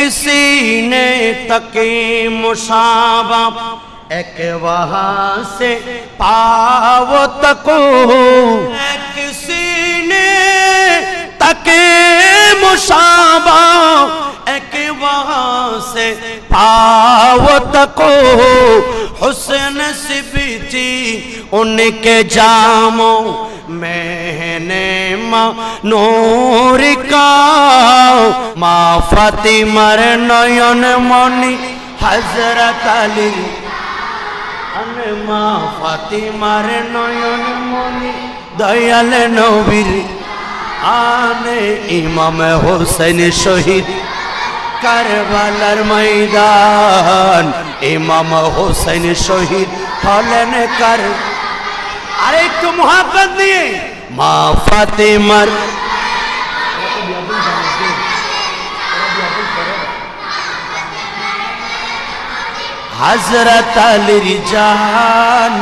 सीने तक मुशाबा एक वहां से पाव तको एक सीने तक मुशाबा एक वहां से पाव तको हुसन सिबती उनके जामो मैंने माँ নেমা নোরিকা মা ফাতিমার নয়ন মনি হজরত আলী মা ফাতিমার নয়ন মনি দয়াল নবীর আনে ইমাম হোসেন শহীদ কারবালার ময়দান ইমাম হোসেন শহীদ হলেন কার আরেকটু মহাব্বত দিয়ে মা ফাতেমার হজরত আলীর জান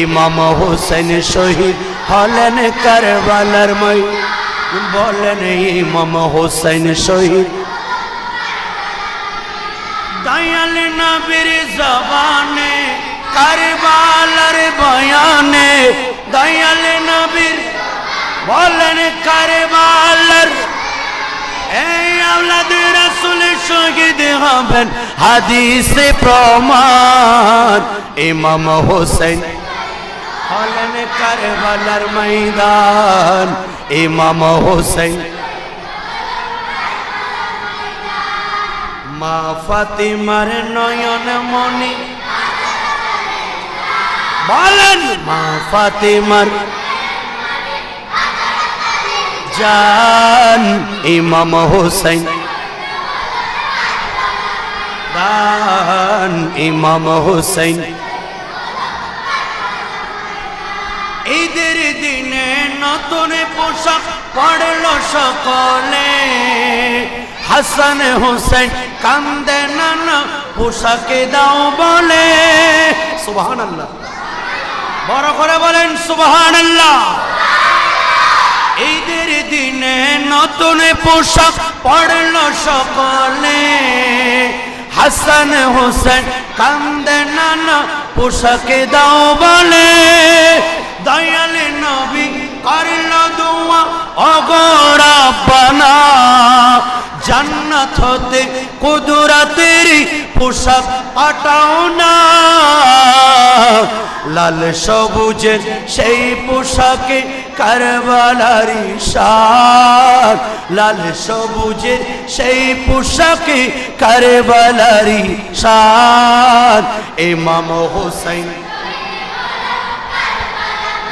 ইমাম হোসেন শহীদ হলেন কারবালার মই, বলেন ইমাম হোসেন শহীদ। দয়াল নবীর জবানে কারবালার বয়ানে দয়াল নবীর বলেন কারবালার। এই আওলাদ রাসূল শহীদ হবেন, হাদিসে প্রমাণ, ইমাম হোসেন। হলেন কারবালার ময়দান, ইমাম হোসেন। মা ফাতিমার নয়ন মনি বলেন মা ফাতিমার জান, ইমাম হোসেন দান, ইমাম হোসেন ঈদের দিনে নতুন পোশাক পড়ল সকলে। হাসান হোসেন কান্দে নানা পোশাকে দাও বলে। সুবহান আল্লাহ বড় করে বলেন সুবহান আল্লাহ ঈদের দিনে নতুন পোশাক পড়ল সকলে। হাসান হোসেন কান্দে নানা পোশাকে দাও বলে। দয়াল নবী করল দোয়া অগরা বানা জান্নাত হতে কুদরতের পোশাক পাঠাও না। লাল সবুজের সেই পোশাকে কারবালারি শাক। লাল সবুজের সেই পোশাকে কারবালারি শাক। ইমাম হোসেন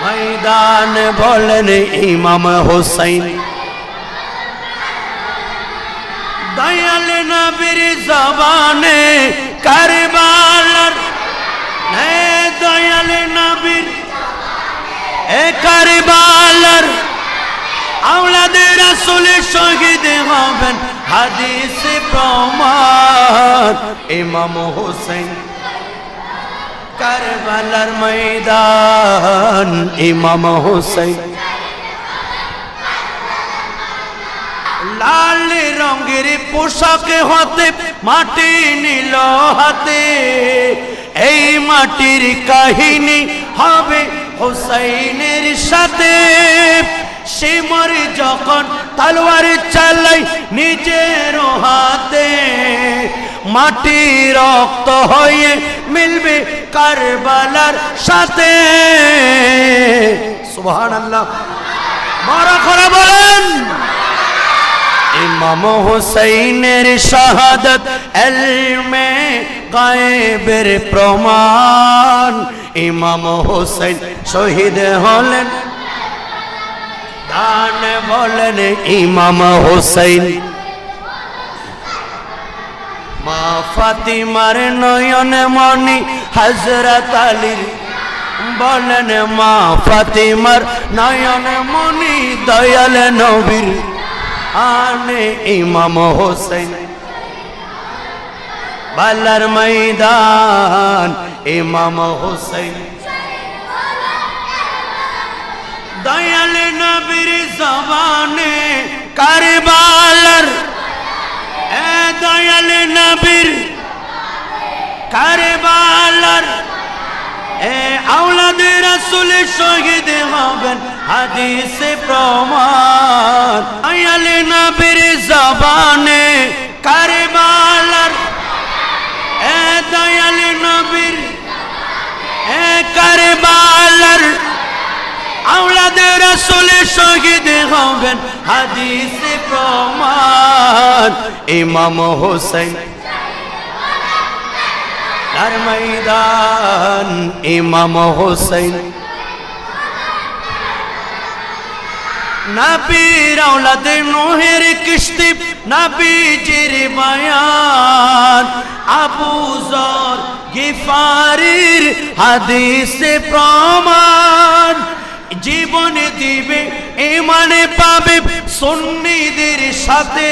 ময়দান বলেন ইমাম হোসেন। দয়াল নবীর জবানে কারবালার দয়াল নবীর এ কারবালার, আওলাদে রাসূল শহীদ হবেন হাদিসে প্রমাণ। ইমাম হোসেন কারবালার ময়দান, ইমাম হোসেন লাল রঙের পোশাক হতে, মাটি নিল হাতে। এই মাটির কাহিনী হবে হোসাইনের সাথে। সে মরে যখন তলোয়ার চালাই নিজের হাতে, মাটি রক্ত হয়ে মিলবে কারবালার সাথে। সুবহানাল্লাহ। বড় করে বলেন। ইমাম হুসাইনের শাহাদত এলমে গায়েবের প্রমাণ। ইমাম হুসাইন শহীদ হলেন, দান বলেন ইমাম হুসাইন। মা ফাতিমার নয়ন মনি হজরত আলীর বলেন, মা ফাতিমার নয়ন মনি দয়াল নবীর আনে ইমাম হোসেন। বালার ময়দান ইমাম হোসেন। দয়াল নবীর জবানে কারবালার, এ দয়াল নবীর কারবালার। এ আওলাদে রাসূল শহীদ হবেন হাদিসে প্রমাণ। দয়াল নবীর জবানে কারবালার এ দয়াল নবীর এ কারবালার আওলাদে রাসূল শহীদ হবেন হাদিসে প্রমাণ। ইমাম হোসেন তার ময়দান ইমাম হোসেন। নবীর আওলাদে নোহের কিস্তি নবীজির বয়ান। আবু জর গিফারির হাদিসে প্রমাণ। জীবন দিবে ইমানে পাবে সুন্নিদের সাথে।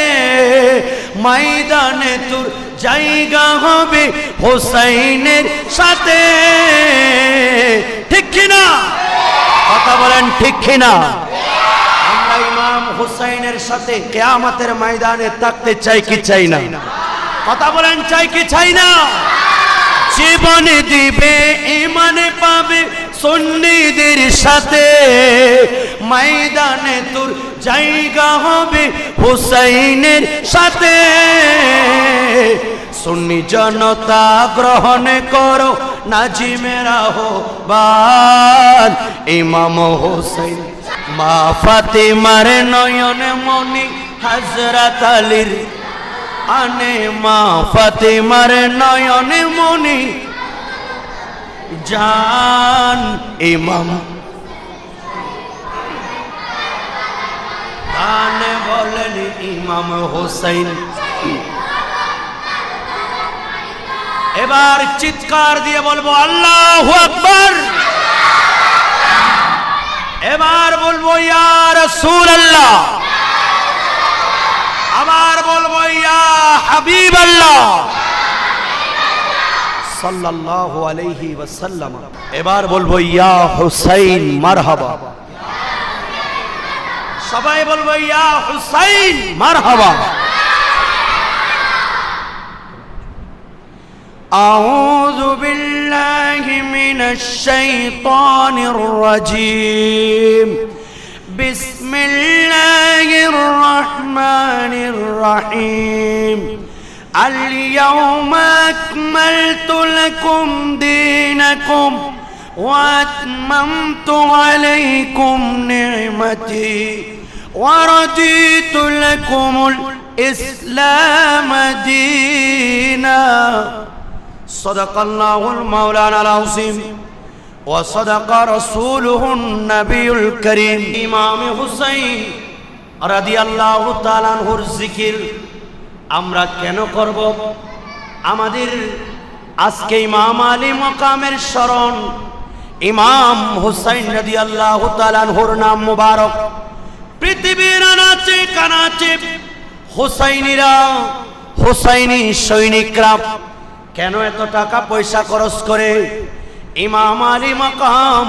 ময়দানে তোর জায়গা হবে হোসাইনের সাথে। ঠিক কিনা? কথা বলেন ঠিক কিনা? আমরা ইমাম হুসাইনের সাথে কেয়ামতের ময়দানে থাকতে চাই কি চাই না? কথা বলেন চাই কি চাই না? জীবনে দিবে ইমানে পাবে সন্নিদের সাথে ময়দানে তোর জায়গা হবে হুসাইনের সাথে। সুন্নি জনতা গ্রহণ করো, নাজিমেরা হো বান ইমাম হোসেন মা ফাতেমার নয়নে মনি হজরত আলীর আনে মা ফাতেমার নয়নে মনি জান ইমাম। বলেন ইমাম হোসেন। এবার চিৎকার দিয়ে বলব, আল্লাহ আকবর। এবার বলব, ইয়া রাসূল আল্লাহ আবার বলব, ইয়া হাবিব আল্লাহ সাল্লাল্লাহু আলাইহি ওয়াসাল্লাম এবার বলবো ইয়া হুসাইন মারহাবা সবাই বলবো ইয়া হুসাইন মারহাবা أعوذ بالله من الشيطان الرجيم بسم الله الرحمن الرحيم اليوم أكملت لكم دينكم وأتممت عليكم نعمتي ورضيت لكم الإسلام دينا صدق الله المولانا العظيم وصدق رسوله النبي الكريم إمام حسين رضي الله تعالى عنه الذكر আমরা কেন করব? আমাদের আজকে ইমাম আলী মকামের স্মরণ। ইমাম হুসাইন নদী আল্লাহ তালানহুর নাম মুবারক। পৃথিবীর আনাচে কানাচে হুসাইনিরা, হুসাইনি সৈনিকরা কেন এত টাকা পয়সা খরচ করে? ইমাম আলী মকাম,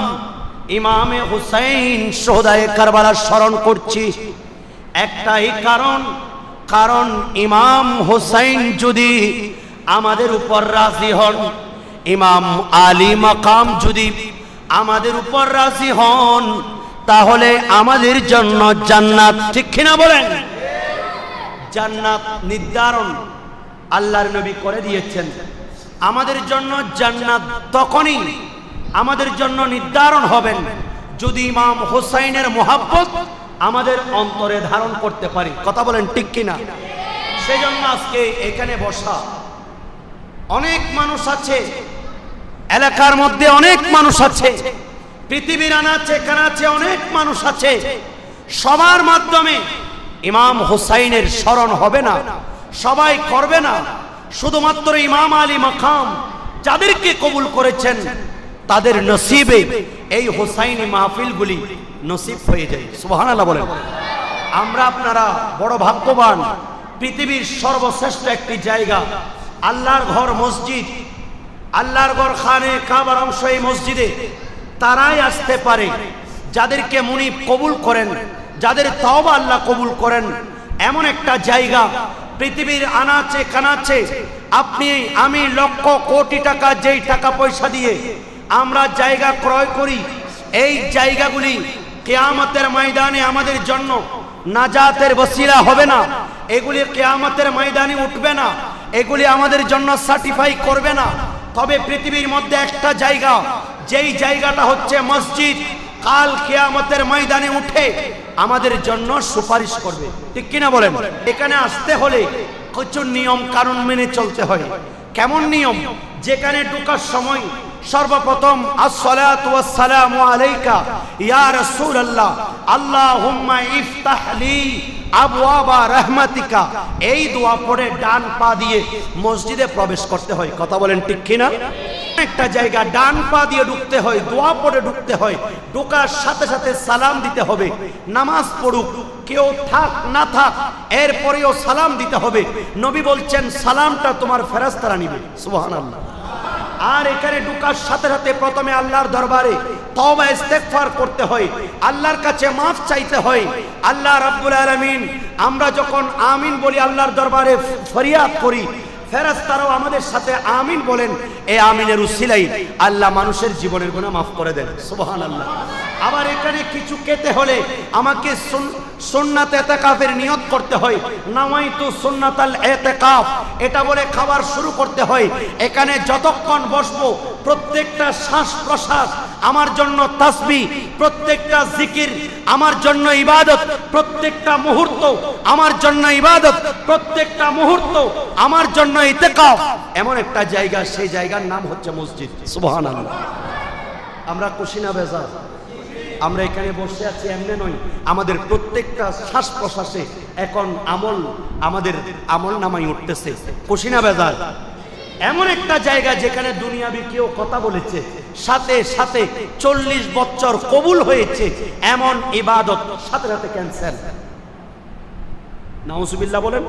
ইমামে হুসাইন সোহদায় কারবালার স্মরণ করছি। একটাই কারণ কারণ ইমাম হুসাইন যদি আমাদের উপর রাজি হন, ইমাম আলী মাকাম যদি আমাদের উপর রাজি হন, তাহলে আমাদের জন্য জান্নাত, ঠিক কিনা বলেন? জান্নাত নির্ধারণ আল্লাহর নবী করে দিয়েছেন। আমাদের জন্য জান্নাত তখনই আমাদের জন্য নির্ধারণ হবেন যদি ইমাম হোসাইনের মোহাব্বত আমাদের অন্তরে ধারণ করতে পারি। কথা বলেন ঠিক কিনা? সেই জন্য আজকে এখানে বসা অনেক মানুষ আছে, এলাকার মধ্যে অনেক মানুষ আছে, পৃথিবীর আনাচে কানাচে অনেক মানুষ আছে। সবার মাধ্যমে ইমাম হোসাইনের স্মরণ হবে না, সবাই করবে না। শুধুমাত্র ইমাম আলী মাকাম যাদেরকে কবুল করেছেন, তাদের নসিবে এই হোসাইনি মাহফিলগুলি নসিব হয়ে যায়। সুবহানাল্লাহ বলেন। আমরা আপনারা বড় ভাগ্যবান, পৃথিবীর সর্বশ্রেষ্ঠ একটি জায়গা। আল্লাহর ঘর মসজিদ। আল্লাহর ঘর খানে কাবার অংশ এই মসজিদে। তারাই আসতে পারে। যাদেরকে মুনিব কবুল করেন, যাদের তাওবা আল্লাহ কবুল করেন। এমন একটা জায়গা, পৃথিবীর আনাচে কানাচে। আপনি, আমি লক্ষ কোটি টাকা যেই টাকা পয়সা দিয়ে আমরা জায়গা ক্রয় করি, এই জায়গাগুলি কেয়ামতের ময়দানে আমাদের জন্য নাজাতের বসিলা হবে না। এগুলি কেয়ামতের ময়দানে উঠবে না। এগুলি আমাদের জন্য সার্টিফাই করবে না। তবে পৃথিবীর মধ্যে একটা জায়গা, যেই জায়গাটা হচ্ছে মসজিদ, কাল কেয়ামতের ময়দানে উঠে আমাদের জন্য সুপারিশ করবে। ঠিক কিনা বলেন? এখানে আসতে হলে কিছু নিয়ম কানুন মেনে চলতে হয়। কেমন নিয়ম? যেখানে ঢোকার সময় সর্বপ্রথম ওয়াসসালামু আলাইকা ইয়া রাসূলুল্লাহ, আল্লাহুম্মা ইফতাহ লি আবওয়াবা রাহমাতিকা। এই দোয়া পড়ে ডান পা দিয়ে মসজিদে প্রবেশ করতে হয়। কথা বলেন ঠিক কিনা? একটা জায়গা ডান পা দিয়ে ঢুকতে হয়, দোয়া পড়ে ঢুকতে হয়, ঢোকার সাথে সাথে সালাম দিতে হবে। নামাজ পড়ুক, কেউ থাক, না থাক, এরপরেও সালাম দিতে হবে। নবী বলছেন, সালামটা তোমার ফেরাস্তারা নিবে। সুবহানাল্লাহ। আর এখানে ঢুকার সাথে সাথে প্রথমে আল্লাহর দরবারে তওবা, ইস্তেগফার করতে হয়। আল্লাহর কাছে মাফ চাইতে হয়। আল্লাহ রাব্বুল আলামিন, আমরা যখন আমিন বলি, আল্লাহর দরবারে ফরিয়াদ করি, ফেরেশতারাও আমাদের সাথে আমিন বলেন এই আমিনের উসিলাই আল্লাহ মানুষের জীবনের গুনাহ মাফ করে দেন। সুবহানাল্লাহ। আবার এখানে কিছু খেতে হলে আমাকে সুন- সুন্নাত এতেকাফের নিয়ত করতে হয়। নামাইতু সুন্নাতাল এতেকাফ। এটা বলে খাবার শুরু করতে হয়। এখানে যতক্ষণ বসবো, প্রত্যেকটা শ্বাস প্রশ্বাস আমার জন্য তাসবি, প্রত্যেকটা জিকির আমার জন্য ইবাদত, প্রত্যেকটা মুহূর্ত আমার জন্য ইবাদত, প্রত্যেকটা মুহূর্ত আমার জন্য ইতেকাফ। এমন একটা জায়গা, সেই জায়গার নাম হচ্ছে মসজিদ। সুবহানাল্লাহ। আমরা কুশিনা বেজার। আমরা এখানে বসে আছি এমনি নয়, আমাদের প্রত্যেকটা শ্বাস প্রশ্বাসে এখন আমল আমাদের আমল নামাই উঠতেছে। কুশিনা বেজার? এমন একটা জায়গা যেখানে দুনিয়াবি কেউ কথা বলেছে, সাথে সাথে চল্লিশ বছর কবুল হয়েছে, এমন ইবাদত, সাথে সাথে ক্যান্সেল নাউজুবিল্লাহ বলেন,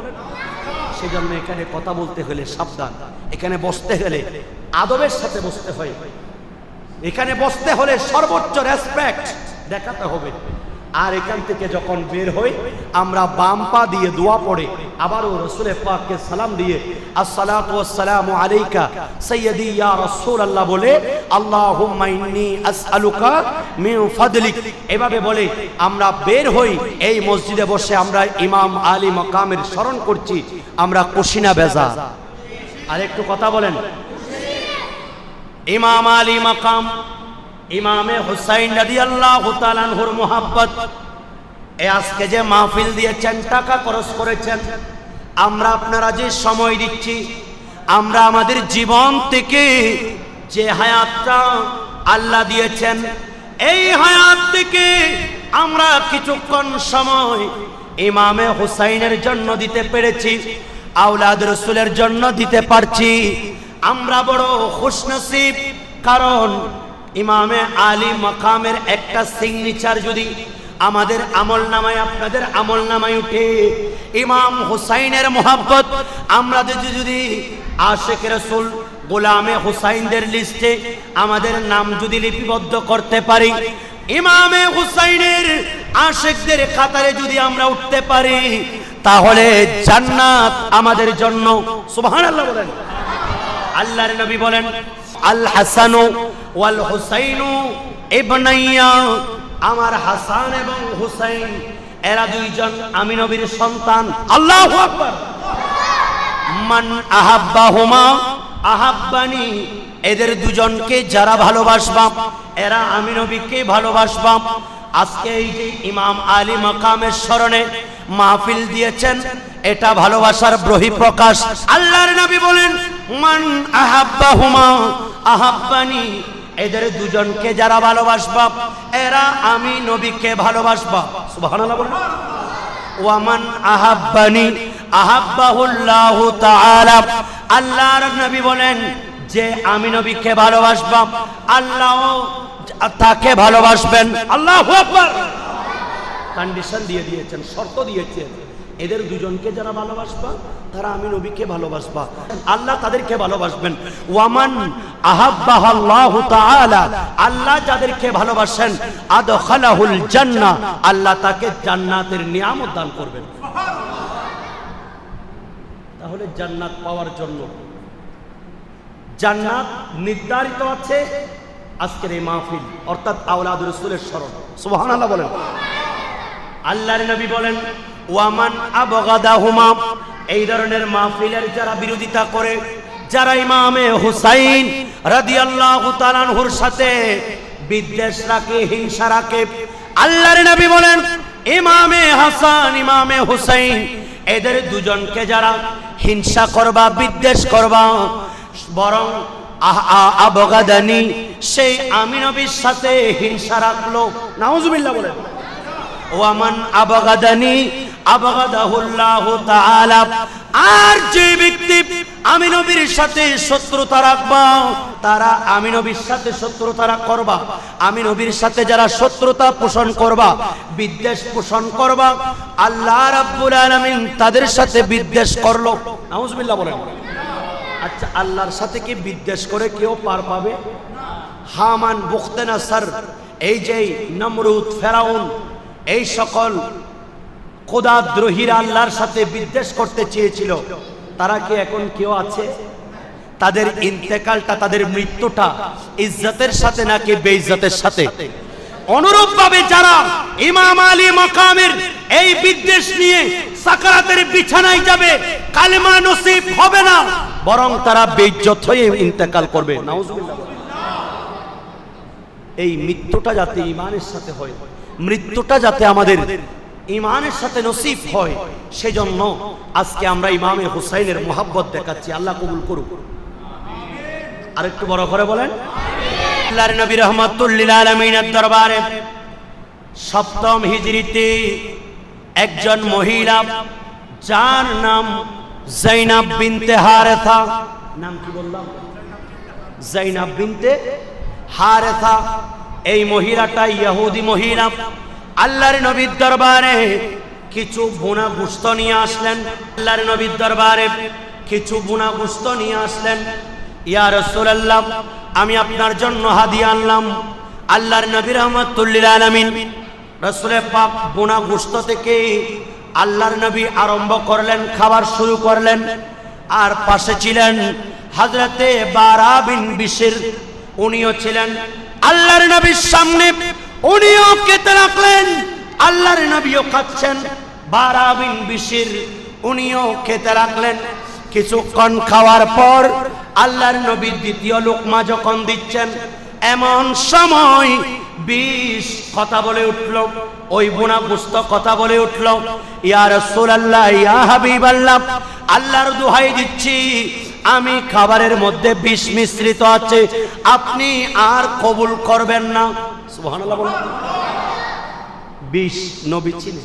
সেজন্য এখানে কথা বলতে হলে সাবধান, এখানে বসতে গেলে আদবের সাথে বসতে হয়। এখানে বসতে হলে সর্বোচ্চ রেসপেক্ট দেখাতে হবে। আর এখান থেকে যখন বের হই, আমরা বাম পা দিয়ে দোয়া পড়ে, আবারও রসুলের পাককে সালাম দিয়ে ওয়াসসালামু আলাইকা সাইয়্যিদি ইয়া রাসূলুল্লাহ বলে, আল্লাহুম্মা ইন্নী আসআলুকা মিন ফাদলিক এভাবে বলে, আমরা বের হই, এই মসজিদে বসে আমরা ইমাম আলী মাকামের স্মরণ করছি, আমরা কুশিনা বেজা। আর একটু কথা বলেন। ইমাম আলী মাকাম, ইমামে হুসাইন রাদি আল্লাহ তালানহুর মোহাব্বত, এ আজকে যে মাহফিল দিয়েছেন টাকা খরচ করেছেন, আমরা আপনারা যে সময় দিচ্ছি, আমরা আমাদের জীবন থেকে যে হায়াতটা আল্লাহ দিয়েছেন, এই হায়াত থেকে আমরা কিছুক্ষণ সময় ইমামে হুসাইনের জন্য দিতে পেরেছি আউলাদ রসুলের জন্য দিতে পারছি। আমরা বড় খুশনসিব, কারণ ইমামে আলী মাকামের একটা সিগনেচার যদি আমাদের আমল নামায় আপনাদের আমল নামায় উঠে, ইমাম হুসাইনের মোহাব্বত, আমরা যদি যদি আশেখ রসুল গোলামে হুসাইনদের লিস্টে আমাদের নাম যদি লিপিবদ্ধ করতে পারি, ইমামে হুসাইনের আশেকদের কাতারে যদি আমরা উঠতে পারি, তাহলে জান্নাত আমাদের জন্য, সুবহানাল্লাহ বলেন। আল্লাহর নবী বলেন আল হাসানু ওয়াল হুসাইনু ইবনাইয়া। আমার হাসান এবং হুসাইন, এরা দুইজন আমি নবীর সন্তান। আল্লাহু আকবার। মান আহাব্বাহুমা, আহাব্বানি, এদের দুজনকে যারা ভালোবাসবাম এরা আমি নবীকে ভালোবাসবাম আজকে এই যে ইমাম আলী মাকামের স্মরণে মাহফিল দিয়েছেন, এটা ভালোবাসার বহিঃপ্রকাশ আল্লাহর নবী বলেন মান আহাব্বা হুমা আহাব্বানি। এদের দুজনকে যারা ভালোবাসবা, এরা আমি নবীকে ভালোবাসবা। সুবহানাল্লাহ বলুন। ওয়ামান আহাব্বানি, আহাব্বাহুল্লাহ তাআলা। আল্লাহর নবী বলেন, যে আমি নবীকে ভালোবাসবাম আল্লাহ তাকে ভালোবাসবেন। আল্লাহু আকবার। কন্ডিশন দিয়ে দিয়েছেন, শর্ত দিয়েছেন। এদের দুজনকে যারা ভালোবাসবা, তারা আমি নবীকে ভালোবাসবা। আল্লাহ তাদেরকে ভালোবাসবেন। ওয়ামান আহাব্বাহ আল্লাহ আল্লাহ যাদেরকে ভালোবাসেন, আদখালাহুল জান্নাহ, আল্লাহ তাকে জান্নাতের নিয়ামত দান করবেন। হলে জান্নাত পাওয়ার জন্য। জান্নাত নির্ধারিত আছে আজকের এই মাহফিল, অর্থাৎ আওলাদুর রসুলের স্মরণ। সুবহানাল্লাহ বলেন। আল্লাহর নবী বলেন ওয়ামান আবগাদাহুমা, এই ধরনের মাহফিলের যারা বিরোধিতা করে, যারা ইমামে হুসাইন রাদিয়াল্লাহু তাআলার সাথে বিদ্বেষ রাখে, হিংসা রাখে, আল্লাহর নবী বলেন, ইমামে হাসান, ইমামে হুসাইন, এদের দুজনকে যারা হিংসা করবা, বিদ্বেষ করবা, বরং আবগাদানি, সেই আমি নবীর সাথে হিংসা রাখল। নাউজুবিল্লাহ বলেন। ওয়ামান আবগাদানি আর যে ব্যক্তি আমি নবীর সাথে শত্রুতা রাখবা, তারা আমি নবীর সাথে শত্রুতা করবা। আমি নবীর সাথে যারা শত্রুতা পোষণ করবা, বিদ্বেষ পোষণ করবা, আল্লাহ রাব্বুল আলামিন তাদের সাথে বিদ্বেষ করল। নাউজুবিল্লাহ বলেন। আচ্ছা আল্লাহর সাথে কি বিদ্বেষ করে কেউ পার পাবে? হামান বুখতেনা স্যার এই যে নমরুদ, ফেরাউন, এই সকল খোদাদ্রোহীরা আল্লাহর সাথে বিদ্বেষ করতে চেয়েছিল। তারা কি এখন কেউ আছে? তাদের ইন্তেকালটা, তাদের মৃত্যুটা ইজ্জতের সাথে নাকি বেইজ্জতের সাথে? অনুরূপ ভাবে যারা ইমাম আলী মকামের এই বিদ্বেষ নিয়ে সাকারাতের বিছানায় যাবে, কালেমা নসিব হবে না। বরং তারা বেইজ্জত হয়ে ইন্তেকাল করবে। এই মৃত্যুটা যাতে ইমানের সাথে হয়, মৃত্যুটা যাতে আমাদের ইমানের সাথে নসিব হয়, সেজন্য আজকে আমরা ইমামে হুসাইনের মোহাব্বত দেখাচ্ছি। আল্লাহ কবুল করুক। আর একটু বড় করে বলেন, আল্লাহর নবী রহমাতুল্লিল আলমিনের দরবারে সপ্তম হিজরিতে একজন মহিলা, যার নাম জৈনাব বিনতে হারেথা, নাম কি বললাম? জৈনাব বিনতে হারেথা। এই মহিলাটা ইহুদি মহিলা। আল্লাহর নবীর দরবারে কিছু বুনা গুস্ত নিয়ে আসলেন। আল্লাহর নবীর দরবারে কিছু বুনা গুস্ত নিয়ে আসলেন। ইয়া রাসূলুল্লাহ, আমি আপনার জন্য হাদিয়া আনলাম। আল্লাহর নবী রহমাতুল্লিল আলামিন রাসূলের পাক বুনা গুস্ত থেকে আল্লাহর নবী আরম্ভ করলেন, খাবার শুরু করলেন। আর পাশে ছিলেন হজরতে বারা বিন বিশির। উনিও ছিলেন আল্লাহর নবীর সামনে উনিও খেতে রাখলেন, আল্লাহর নবীও খাচ্ছেন। বারা বিন বিশির, উনিও খেতে রাখলেন। কিছুক্ষণ খাওয়ার পর আল্লাহর নবী দ্বিতীয় লোকমা যখন দিচ্ছেন, এমন সময় বিষ কথা বলে উঠল, ওই বুনা পুস্তক কথা বলে উঠল, ইয়া রাসূলুল্লাহ, ইয়া হাবিবাল্লাহ, আল্লাহর দোহাই দিচ্ছি, আমি খাবারের মধ্যে বিষ মিশ্রিত আছে, আপনি আর কবুল করবেন না। বিষ নবী চিনে।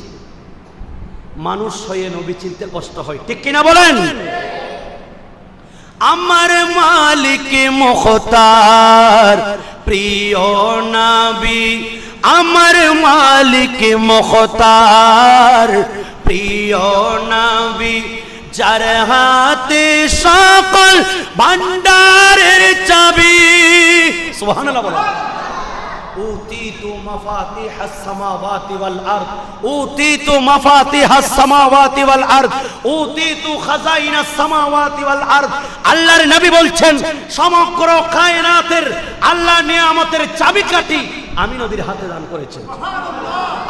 মানুষ হয়ে নবী চিনতে কষ্ট হয়। ঠিক কিনা বলেন? আমার মালিক মুখতার, প্রিয় নবী, আমার মালিক মুখতার, প্রিয় নবী, যার হাতে সকল ভান্ডারের চাবি। সুবহানাল্লাহ উতিতু মাফাতিহাস সামাওয়াতি ওয়াল আরদ, উতিতু মাফাতিহাস সামাওয়াতি ওয়াল আরদ, উতিতু খাজাইনাস সামাওয়াতি ওয়াল আরদ। আল্লাহর নবী বলছেন, সমগ্র কায়নাতের আল্লাহ নিয়ামতের চাবিকাঠি আমি নবীর হাতে দান করেছেন।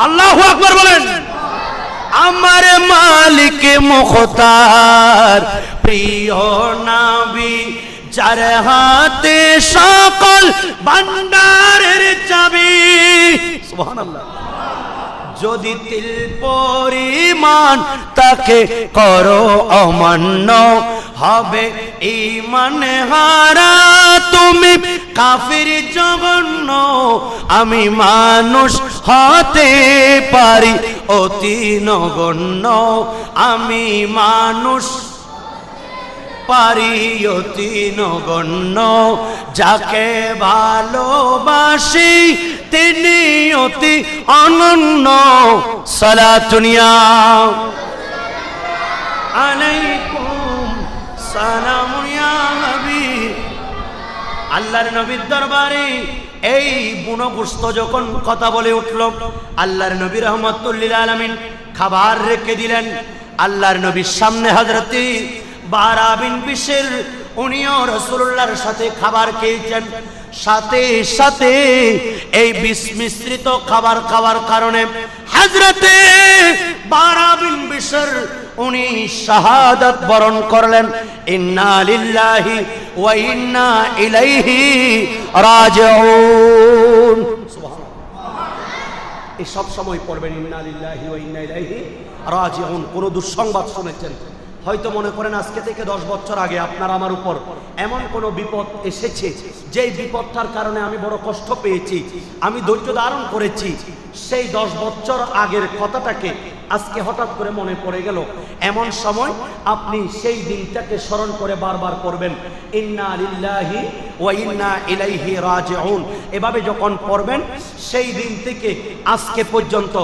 আল্লাহ আকবার বলেন, আমার মালিক মুখতার, প্রিয় নবী যার হাতে সকল ভান্ডারের চাবি। যদি তিল পরিমাণ তাকে করো অমান্য, হবে ইমান হারা। তুমি কাফির জঘন্য, আমি মানুষ হতে পারি অতি নগণ্য, আমি মানুষ পারি অতি নগণ্য, যাকে ভালোবাসি তিনি অতি অনন্য। সালাতুনিয়া আলাইকুম সালামুনিয়া হাবিব আল্লাহর নবীর দরবারে এই বুনগুস্ত যখন কথা বলে উঠল, আল্লাহর নবী রহমতুল্লিল আলমিন খাবার রেখে দিলেন। আল্লাহর নবীর সামনে হজরতি বারা বিন বিশের উনিও রসুল্লাহর সাথে খাবার খেয়েছেন। সাথে সাথে এই বিষ মিশ্রিত খাবার খাওয়ার কারণে হাজরতে বারা বিন বিশের উনি শাহাদাত বরণ করলেন। ইন্না লিল্লাহি ওয়া ইন্না ইলাইহি রাজিউন। এই সব সময় পড়বেন, ইন্না লিল্লাহি ওয়া ইন্না ইলাইহি রাজিউন। কোন দুঃসংবাদ শুনেছেন? হয়তো মনে করেন আজকে থেকে দশ বছর আগে আপনার আমার উপর এমন কোন বিপদ এসেছে, যেই বিপদটার কারণে আমি বড় কষ্ট পেয়েছি, আমি ধৈর্য ধারণ করেছি, সেই দশ বছর আগের কথাটাকে আজকে হঠাৎ করে মনে পড়ে গেল, এমন সময় আপনি সেই দিনটাকে স্মরণ করে বারবার করবেন ইন্না লিল্লাহি ওয়া ইন্না ইলাইহি রাজিউন। এভাবে যখন পড়বেন, সেই দিন থেকে আজকে পর্যন্ত,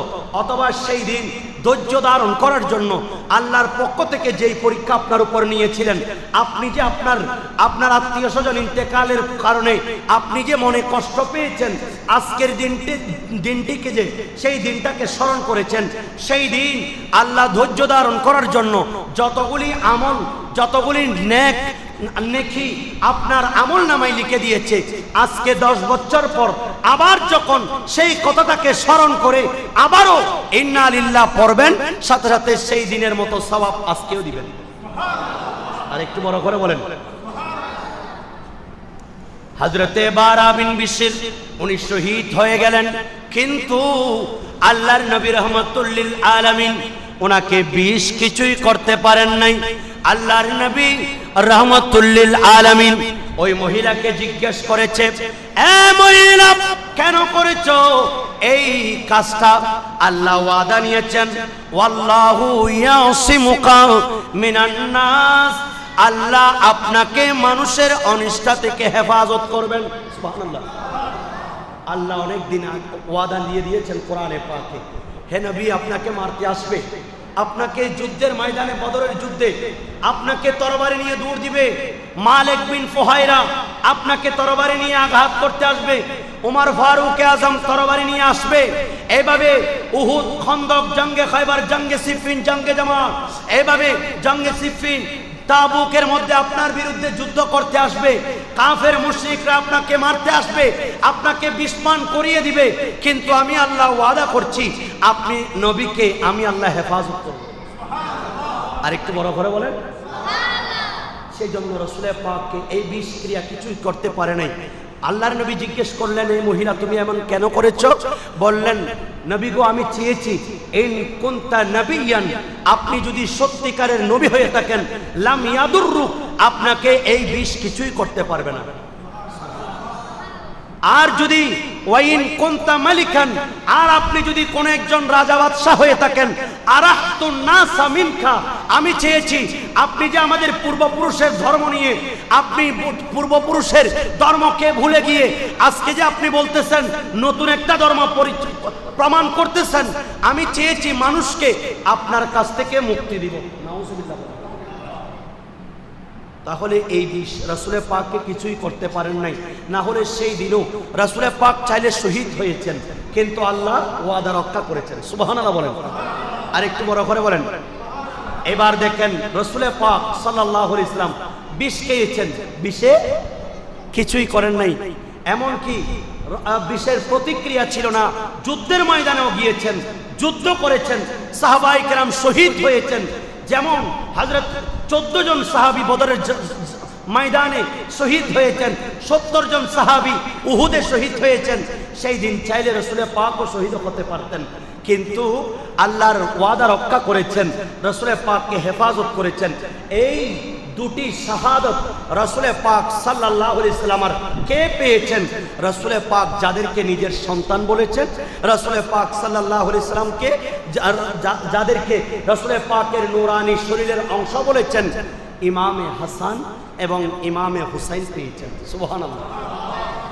অথবা সেই দিন ধৈর্য ধারণ করার জন্য আল্লাহর পক্ষ থেকে যেই পরীক্ষা আপনার উপর নিয়েছিলেন, আপনি যে আপনার আপনার আত্মীয় স্বজন ইন্তেকালের কারণে আপনি যে মনে কষ্ট পেয়েছেন, আজকের দিনটি, দিনটিকে যে সেই দিনটাকে স্মরণ করেছেন, সেই দিন আল্লাহ ধৈর্য ধারণ করার জন্য যতগুলি আমল, যতগুলি নেক, নেকি আপনার আমল নামাই লিখে দিয়েছে, আজকে দশ বছর পর আবার যখন সেই কথাটাকে স্মরণ করে আবারও ইন্না আলিল্লাহ পড়বেন, সাথে সাথে সেই দিনের মতো সবাব আজকেও দিবেন। আর একটু বড় করে বলেন। হজরতে বারা বিন বিশির, উনি শহীদ হয়ে গেলেন। কিন্তু আল্লাহর নবী রহমতুল্লিল আলামিন ওনাকে বিষ কিছুই করতে পারেন নাই। আল্লাহর নবী রহমতুল্লিল আলামিন ওই মহিলাকে জিজ্ঞেস করেছে, এ মহিলা, কেন করেছ এই কাজটা? আল্লাহ ওয়াদা নিয়েছেন, ওয়াল্লাহু ইয়াসিমুকা মিনান নাস। আল্লাহ আপনাকে মানুষের অনিষ্ঠা থেকে হেফাজত করবেন। আল্লাহ অনেক দিন ওয়াদা দিয়ে দিয়েছেন কোরআনে পাকে। হে নবী, আপনাকে মারতে আসবে। আপনাকে যুদ্ধের ময়দানে, বদরের যুদ্ধে আপনাকে তরবারি নিয়ে দূর দিবে। মালিক বিন ফোহাইরা আপনাকে তরবারি নিয়ে আঘাত করতে আসবে। উমর ফারুক আজম তরবারি নিয়ে আসবে। এইভাবে উহুদ, খন্দক, জঙ্গে খাইবার, জঙ্গে সিফিন, জঙ্গে জামা এইভাবে জঙ্গে সিফিন তাবুকের মধ্যে আপনার বিরুদ্ধে যুদ্ধ করতে আসবে। কাফের মুশ্রিকরা আপনাকে মারতে আসবে আপনাকে বিস্মান করিয়ে দিবে। কিন্তু আমি আল্লাহ ওয়াদা করছি আপনি নবীকে আমি আল্লাহ হেফাজত করব। আর একটু বড় করে বলেন। সেই জন্য রসুলের পাককে এই বিষক্রিয়া কিছুই করতে পারে নাই। আল্লাহর নবী জিজ্ঞেস করলেন, এই মহিলা, তুমি এমন কেন করেছ? বললেন, নবী গো, আমি চেয়েছি এই কোনটা নবীয়ান আপনি যদি সত্যিকারের নবী হয়ে থাকেন, লাম ইয়াদুর আপনাকে এই বিষ কিছুই করতে পারবে না। আর যদি ওয়াইন কোনটা মালিকান, আর আপনি যদি কোন একজন রাজা বাদশাহ হয়ে থাকেন আরাহতুন নাসা মিনকা, আমি চেয়েছি আপনি যে আমাদের পূর্বপুরুষের ধর্ম নিয়ে, আপনি পূর্বপুরুষের ধর্মকে ভুলে গিয়ে আজকে যে আপনি বলতেছেন, নতুন একটা ধর্ম প্রমাণ করতেছেন, আমি চেয়েছি মানুষকে আপনার কাছ থেকে মুক্তি দিব নাউজুবিল্লাহ। তাহলে এই বিষ রাসুলের পাককে কিছুই করতে পারেন নাই। না হলে সেই দিনও রাসুলের পাক চাইলে শহীদ হয়েছেন, কিন্তু আল্লাহ ওয়াদা রক্ষা করেছেন। সুবাহান বলেন। আর একটু বড় করে বলেন। এবার দেখেন রসুলের পাক সাল্লাহ ইসলাম বিষ খেয়েছেন। বিষে কিছুই করেন নাই। এমনকি বিষের প্রতিক্রিয়া ছিল না। যুদ্ধের ময়দানেও গিয়েছেন, যুদ্ধ করেছেন। সাহাবাই কেরাম শহীদ হয়েছেন। যেমন হজরত চোদ্দ জন সাহাবি বদরের ময়দানে শহীদ হয়েছেন। সত্তর জন সাহাবি উহুদে শহীদ হয়েছেন। সেই দিন চাইলে রসুলের পাকও শহীদ হতে পারতেন। কিন্তু আল্লাহর ওয়াদা রক্ষা করেছেন। রসুলের পাককে হেফাজত করেছেন। এই দুটি শাহাদত রসুলে পাক সাল্লাহ ইসলামার কে পেয়েছেন? রসুলে পাক যাদেরকে নিজের সন্তান বলেছেন, রসুলে পাক সাল্লাহ ইসলামকে যাদেরকে রসুলে পাকের নুরানি শরীরের অংশ বলেছেন, ইমামে হাসান এবং ইমামে হুসাইন পেয়েছেন। সুবহান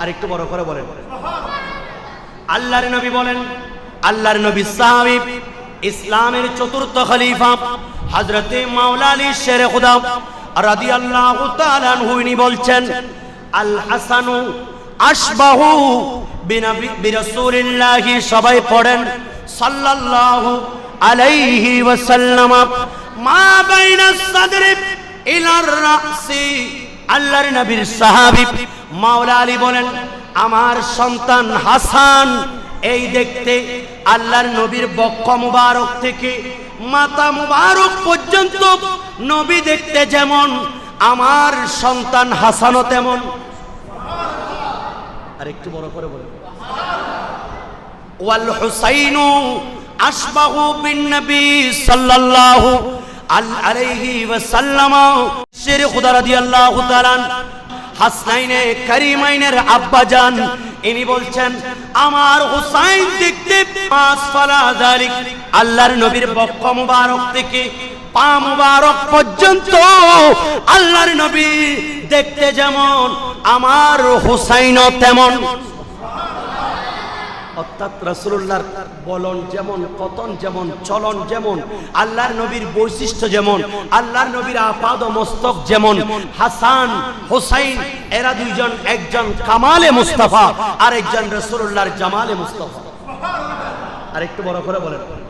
আর একটু বড় করে বলেন। আল্লাহর নবী বলেন, আল্লাহর নবী সাহাবি, ইসলামের চতুর্থ খলিফা, হযরতে মাওলা আলী শেরে খুদা রাদিয়াল্লাহু তাআলা আনহু ইনি বলছেন আল হাসানু আশবাহু বিনবী বিরাসূলিল্লাহি, সবাই পড়েন, সাল্লাল্লাহু আলাইহি ওয়াসাল্লাম, মা বাইনা সাদরি ইলার রাসি, আল্লাহর নবীর সাহাবী, মাওলা আলী বলেন, আমার সন্তান হাসান এই দেখতে আল্লাহর নবীর বক্ষ মুবারক থেকে মাতা মুবারক পর্যন্ত নবী দেখতে যেমন, আমার সন্তান হাসানও তেমন। আর একটু বড় করে বলে ওয়াল হুসাইনু আশবাহু বিন নবী সাল্লাল্লাহু আল- আলাইহি ওয়াসাল্লাম। শের খুদা রাদিয়াল্লাহু তাআলা হাসনাইনে করিমাইনের আব্বা জান ইনি বলছেন, আমার হুসাইন দেখতে আল্লাহর নবীর বক্ষ মুবারক থেকে পা মুবারক পর্যন্ত আল্লাহর নবী দেখতে যেমন, আমার হুসাইনও তেমন। অর্থাৎ রসুল্লাহর বলন যেমন কতন যেমন, চলন যেমন, আল্লাহর নবীর বৈশিষ্ট্য যেমন, আল্লাহর নবীর আপাদ মস্তক যেমন, হাসান, হোসাইন, এরা দুইজন, একজন কামালে মুস্তাফা আর একজন রসুল্লাহর জামালে মুস্তফা। আর একটু বড় করে বলেন।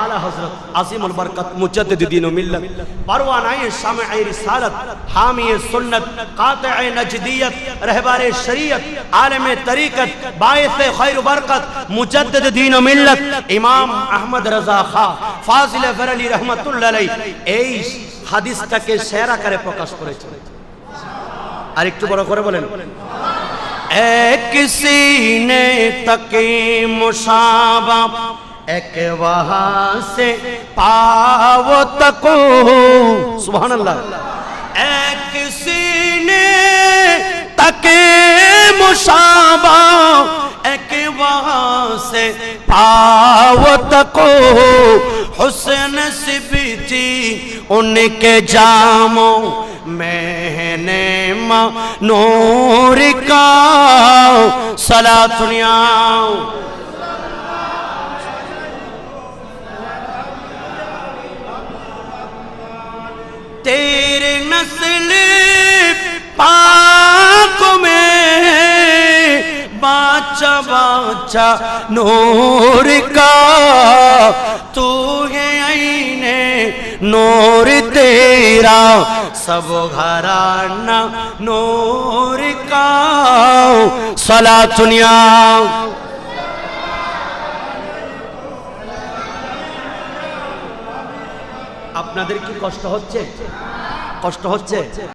আলা হজরত আসিমুল বরকত মুজদ্দিদিন মিল্লত। পরওয়ানায়ে শামঈ রিসালাত, হামিয়ে সুন্নত কাতিয়ে নজদিয়ত, রহবারে শরীয়ত, আলেমে তরিকত, বায়েসে খৈর বরকত মুজদ্দিদিন মিল্লত। ইমাম আহমদ রাজা খা, ফাজিল ফেরালি রহমাতুল্লাহ আলাইহি, এই হাদিসটাকে শের আকারে প্রকাশ করেছেন। আর একটু বড় করে বলেন। এক সিনে তকে মুসাবা एक वहाँ से पावो तको। सुभान अल्लाह एक सीने तके मुशाबा। एक वहाँ से पावो तको। हुस्न सिबिती उनके जामो मैंने नूर का। सला दुनिया तेरे नस्ल पाक में बाचा बाचा नूर का, तू है आईने नूर तेरा, सब घराना नूर का। सला दुनिया আপনাদের কি কষ্ট হচ্ছে? কষ্ট হচ্ছে?